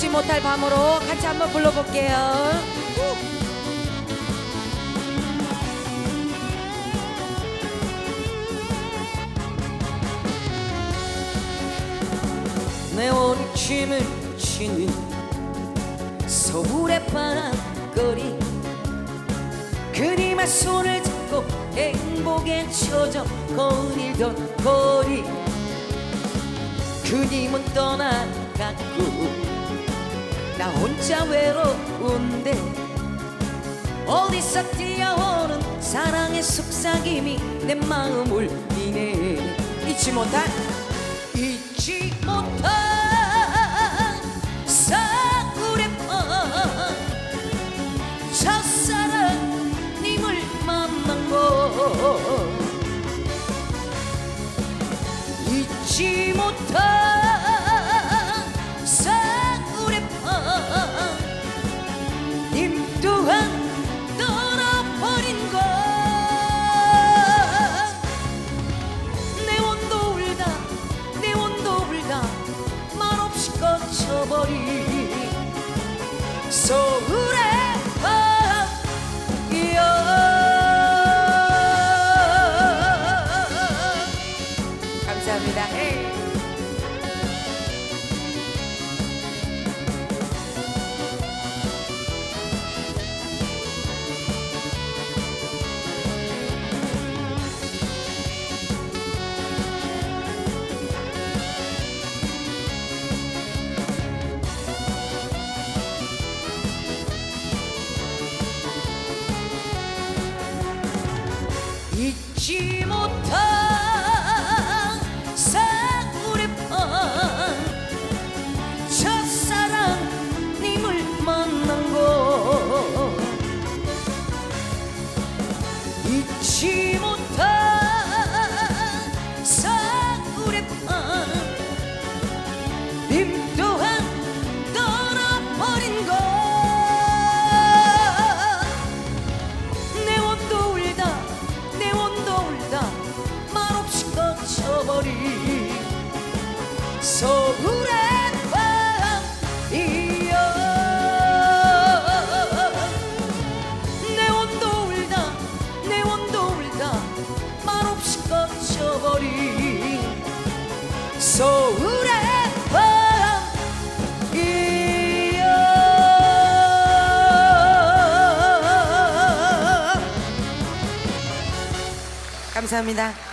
잊지 못할 밤으로 같이 한번 불러볼게요. 내 원침을 치는 서울의 밤거리 그님의 손을 잡고 행복에 젖어 거닐던 거리 그님은 떠나갔고 나 혼자 외로운데 어디서 뛰어오는 사랑의 속삭임이 내 마음을 울리네. 잊지 못할 잊지 못할 사울의 밤 첫사랑님을 만난 곳 잊지 못할 서 잊지 못한 밤 첫사랑님을 만난 곳 잊지 못한 감사합니다.